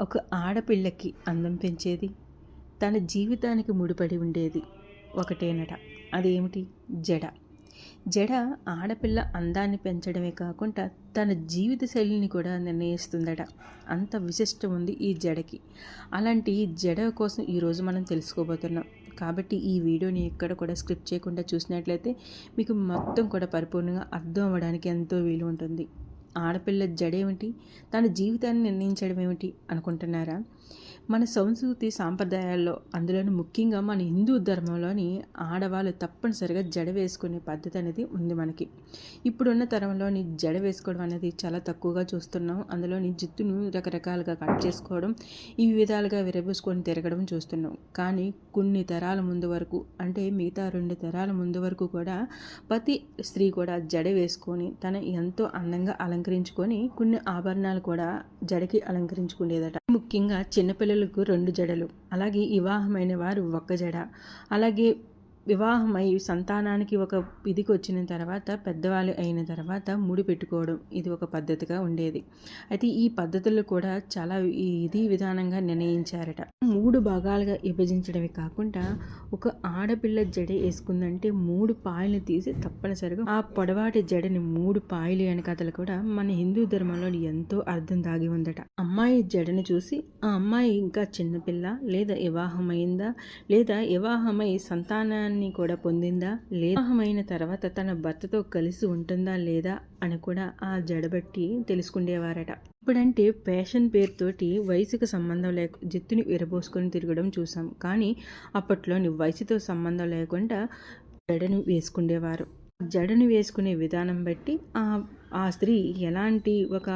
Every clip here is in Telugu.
ఒక ఆడపిల్లకి అందం పెంచేది. తన జీవితానికి ముడిపడి ఉండేది ఒకటేనట. అదేమిటి? జడ. జడ ఆడపిల్ల అందాన్ని పెంచడమే కాకుండా తన జీవిత శైలిని కూడా నిర్ణయిస్తుందట. అంత విశిష్టం ఉంది ఈ జడకి. అలాంటి జడ కోసం ఈరోజు మనం తెలుసుకోబోతున్నాం. కాబట్టి ఈ వీడియోని ఎక్కడ కూడా స్క్రిప్ట్ చేయకుండా చూసినట్లయితే మీకు మొత్తం కూడా పరిపూర్ణంగా అర్థం అవ్వడానికి ఎంతో వీలు ఉంటుంది. ఆడపిల్ల జడేమిటి? తన జీవితాన్ని నిర్ణయించడం ఏమిటి అనుకుంటున్నారా? మన సంస్కృతి సాంప్రదాయాల్లో అందులోని ముఖ్యంగా మన హిందూ ధర్మంలోని ఆడవాళ్ళు తప్పనిసరిగా జడ వేసుకునే పద్ధతి అనేది ఉంది మనకి. ఇప్పుడున్న తరంలోని జడ వేసుకోవడం అనేది చాలా తక్కువగా చూస్తున్నాం. అందులోని జుత్తును రకరకాలుగా కట్ చేసుకోవడం ఈ విధాలుగా విరబూసుకొని తిరగడం చూస్తున్నాం. కానీ కొన్ని తరాల ముందు వరకు అంటే మిగతా రెండు తరాల ముందు వరకు కూడా ప్రతి స్త్రీ కూడా జడ వేసుకొని తన ఎంతో అందంగా అలంకరించుకొని కొన్ని ఆభరణాలు కూడా జడకి అలంకరించుకునేదట. ముఖ్యంగా చిన్నపిల్లలకు రెండు జడలు అలాగే వివాహమైన వారు ఒక్క జడ అలాగే వివాహమై సంతానానికి ఒక ఇదికి వచ్చిన తర్వాత పెద్దవాళ్ళు అయిన తర్వాత ముడి పెట్టుకోవడం ఇది ఒక పద్ధతిగా ఉండేది. అయితే ఈ పద్ధతులు కూడా చాలా ఇది విధానంగా నిర్ణయించారట. మూడు భాగాలుగా విభజించడమే కాకుండా ఒక ఆడపిల్ల జడ వేసుకుందంటే మూడు పాయలు తీసి తప్పనిసరిగా ఆ పొడవాటి జడని మూడు పాయలు అనే కథలు కూడా మన హిందూ ధర్మంలో ఎంతో అర్థం దాగి ఉందట. అమ్మాయి జడని చూసి ఆ అమ్మాయి ఇంకా చిన్నపిల్ల లేదా వివాహమైందా లేదా వివాహమై సంతానాన్ని వివాహాన్ని కూడా పొందిందా? వివాహమైన తర్వాత తన భర్తతో కలిసి ఉంటుందా లేదా అని కూడా ఆ జడబట్టి తెలుసుకునేవారట ఇప్పుడంటే ఫ్యాషన్ పేరుతోటి వయసుకు సంబంధం లేక జుత్తుని విరబోసుకొని తిరగడం చూసాం. కానీ అప్పట్లోని వయసుతో సంబంధం లేకుండా జడను వేసుకునేవారు జడను వేసుకునే విధానం బట్టి ఆ ఆ స్త్రీ ఎలాంటి ఒక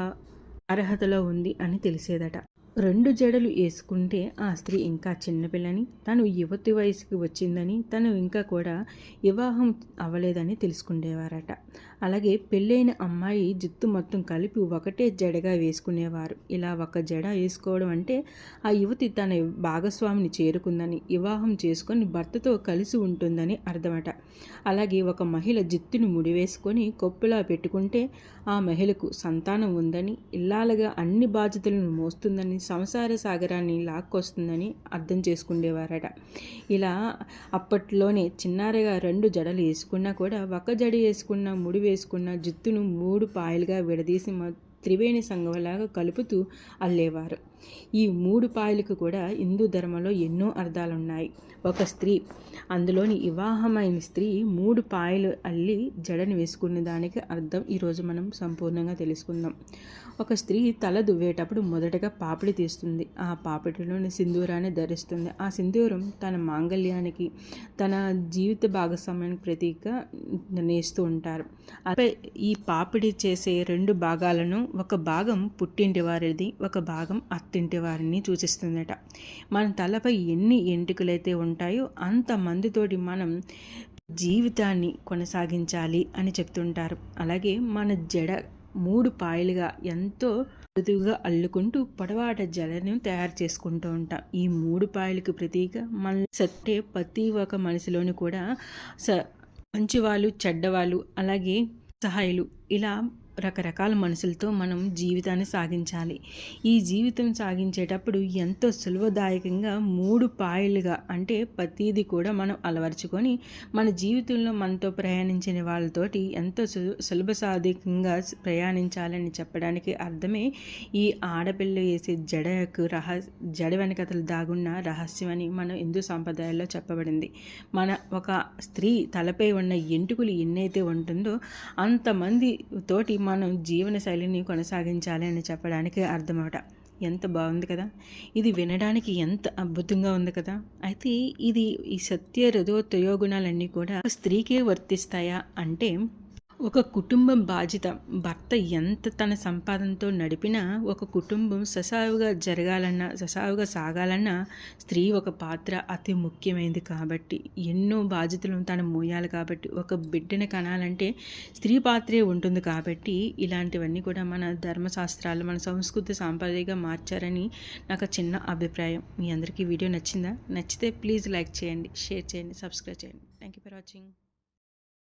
అర్హతలో ఉంది అని తెలిసేదట. రెండు జడలు వేసుకుంటే ఆ స్త్రీ ఇంకా చిన్నపిల్లని తను యువతి వయసుకి వచ్చిందని తను ఇంకా కూడా వివాహం అవ్వలేదని తెలుసుకునేవారట. అలాగే పెళ్ళైన అమ్మాయి జుత్తు మొత్తం కలిపి ఒకటే జడగా వేసుకునేవారు. ఇలా ఒక జడ వేసుకోవడం అంటే ఆ యువతి తన భాగస్వామిని చేరుకుందని వివాహం చేసుకొని భర్తతో కలిసి ఉంటుందని అర్థమట. అలాగే ఒక మహిళ జుత్తుని ముడివేసుకొని కొప్పులా పెట్టుకుంటే ఆ మహిళకు సంతానం ఉందని ఇల్లాలుగా అన్ని బాధ్యతలను మోస్తుందని సంసార సాగరాన్ని లాక్కొస్తుందని అర్థం చేసుకునేవారట ఇలా అప్పట్లోనే చిన్నారగా రెండు జడలు వేసుకున్నా కూడా ఒక జడ వేసుకున్న ముడి వేసుకున్న జుత్తును మూడు పాయలుగా విడదీసి త్రివేణి సంఘంలాగా కలుపుతూ అల్లేవారు. ఈ మూడు పాయలకు కూడా హిందూ ధర్మంలో ఎన్నో అర్థాలున్నాయి. ఒక స్త్రీ అందులోని వివాహమైన స్త్రీ మూడు పాయలు అల్లి జడని వేసుకునే దానికి అర్థం ఈరోజు మనం సంపూర్ణంగా తెలుసుకుందాం. ఒక స్త్రీ తల దువ్వేటప్పుడు మొదటగా పాపిడి తీస్తుంది. ఆ పాపిడిలోని సింధూరాన్ని ధరిస్తుంది. ఆ సింధూరం తన మాంగళ్యానికి తన జీవిత భాగస్వామ్యానికి ప్రతీక నిర్ణయిస్తూ ఉంటారు. అలాగే ఈ పాపిడి చేసే రెండు భాగాలను ఒక భాగం పుట్టింటి వారిది ఒక భాగం అత్తింటి వారిని సూచిస్తుందట. మన తలపై ఎన్ని ఎంటుకలైతే ఉంటాయో అంతమందితోటి మనం జీవితాన్ని కొనసాగించాలి అని చెప్తుంటారు. అలాగే మన జడ మూడు పాయలుగా ఎంతో మృదువుగా అల్లుకుంటూ పొడవాట జలను తయారు చేసుకుంటూ ఉంటాం. ఈ మూడు పాయలకు ప్రతీక మన సట్టే ప్రతి ఒక్క మనిషిలోని కూడా స మంచివాళ్ళు చెడ్డవాళ్ళు అలాగే సహాయులు ఇలా రకరకాల మనుషులతో మనం జీవితాన్ని సాగించాలి. ఈ జీవితం సాగించేటప్పుడు ఎంతో సులభదాయకంగా మూడు పాయలుగా అంటే ప్రతీది కూడా మనం అలవరుచుకొని మన జీవితంలో మనతో ప్రయాణించిన వాళ్ళతోటి ఎంతో సులభ సాధికంగా ప్రయాణించాలని చెప్పడానికి అర్థమే ఈ ఆడపిల్ల వేసే జడకు రహ జడ వెనకతలు దాగున్న రహస్యం అని మనం హిందూ సాంప్రదాయాల్లో చెప్పబడింది. మన ఒక స్త్రీ తలపై ఉన్న ఎంటుకులు ఎన్నైతే ఉంటుందో అంతమంది తోటి మనం జీవన శైలిని కొనసాగించాలి అని చెప్పడానికి అర్థమవట. ఎంత బాగుంది కదా? ఇది వినడానికి ఎంత అద్భుతంగా ఉంది కదా? అయితే ఇది ఈ సత్య రథో త్రయోగుణాలన్నీ కూడా స్త్రీకే వర్తిస్తాయా అంటే ఒక కుటుంబం బాధ్యత. భర్త ఎంత తన సంపాదనతో నడిపినా ఒక కుటుంబం ససావుగా జరగాలన్నా ససావుగా సాగాలన్నా స్త్రీ ఒక పాత్ర అతి ముఖ్యమైనది కాబట్టి. ఎన్నో బాధ్యతలను తను మోయాలి కాబట్టి. ఒక బిడ్డని కనాలంటే స్త్రీ పాత్రే ఉంటుంది కాబట్టి ఇలాంటివన్నీ కూడా మన ధర్మశాస్త్రాలు మన సంస్కృతి సాంప్రదాయంగా మార్చారని నాకు చిన్న అభిప్రాయం. మీ అందరికీ వీడియో నచ్చిందా? నచ్చితే ప్లీజ్ లైక్ చేయండి షేర్ చేయండి సబ్స్క్రైబ్ చేయండి. Thank you for watching